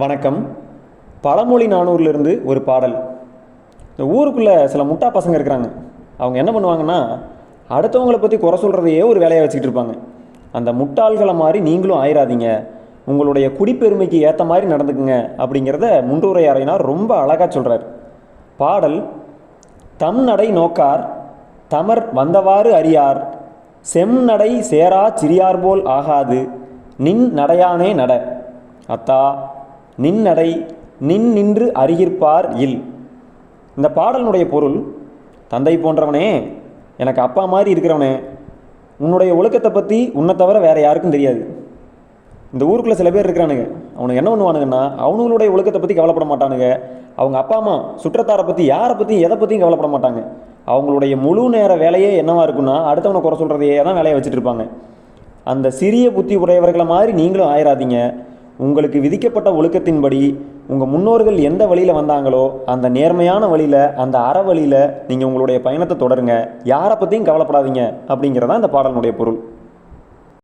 வணக்கம். பழமொழி நானூர்லேருந்து ஒரு பாடல். இந்த ஊருக்குள்ளே சில முட்டா பசங்க இருக்கிறாங்க. அவங்க என்ன பண்ணுவாங்கன்னா அடுத்தவங்கள பற்றி குறை சொல்கிறதையே ஒரு வேலையை வச்சுக்கிட்டு இருப்பாங்க. அந்த முட்டாள்களை மாதிரி நீங்களும் ஆயிராதீங்க. உங்களுடைய குடிப்பெருமைக்கு ஏற்ற மாதிரி நடந்துக்குங்க அப்படிங்கிறத முன்றுரையாரையினார் ரொம்ப அழகாக சொல்கிறார் பாடல் தம் நடை நோக்கார் தமர் வந்தவாறு அறியார் செம் நடை சேரா சிறியார் போல் ஆகாது நின் நடையானே நட. அத்தா நின்னடை நின் நின்று அறிகிற்பார் இல். இந்த பாடலினுடைய பொருள் தந்தை போன்றவனே எனக்கு அப்பா மாதிரி இருக்கிறவனே உன்னுடைய ஒழுக்கத்தை பற்றி உன்னை தவிர வேறு யாருக்கும் தெரியாது. இந்த ஊருக்குள்ளே சில பேர் இருக்கிறானுங்க. அவனுக்கு என்ன பண்ணுவானுங்கன்னா அவனுங்களுடைய ஒழுக்கத்தை பற்றி கவலைப்பட மாட்டானுங்க. அவங்க அப்பா அம்மா சுற்றத்தாரை பற்றி யாரை பற்றியும் எதை பற்றியும் கவலைப்பட மாட்டாங்க. அவங்களுடைய முழு நேர வேலையே என்னவாக இருக்குன்னா அடுத்தவனை குறை சொல்கிறதையே தான் வேலையை வச்சுட்டு இருப்பாங்க. அந்த சிறிய புத்தி உடையவர்களை மாதிரி நீங்களும் ஆயிராதீங்க. உங்களுக்கு விதிக்கப்பட்ட ஒழுக்கத்தின்படி உங்கள் முன்னோர்கள் எந்த வழியில் வந்தாங்களோ அந்த நேர்மையான வழியில் அந்த அற வழியில் நீங்கள் உங்களுடைய பயணத்தை தொடருங்க. யாரை பற்றியும் கவலைப்படாதீங்க அப்படிங்கிறதான் இந்த பாடலினுடைய பொருள்.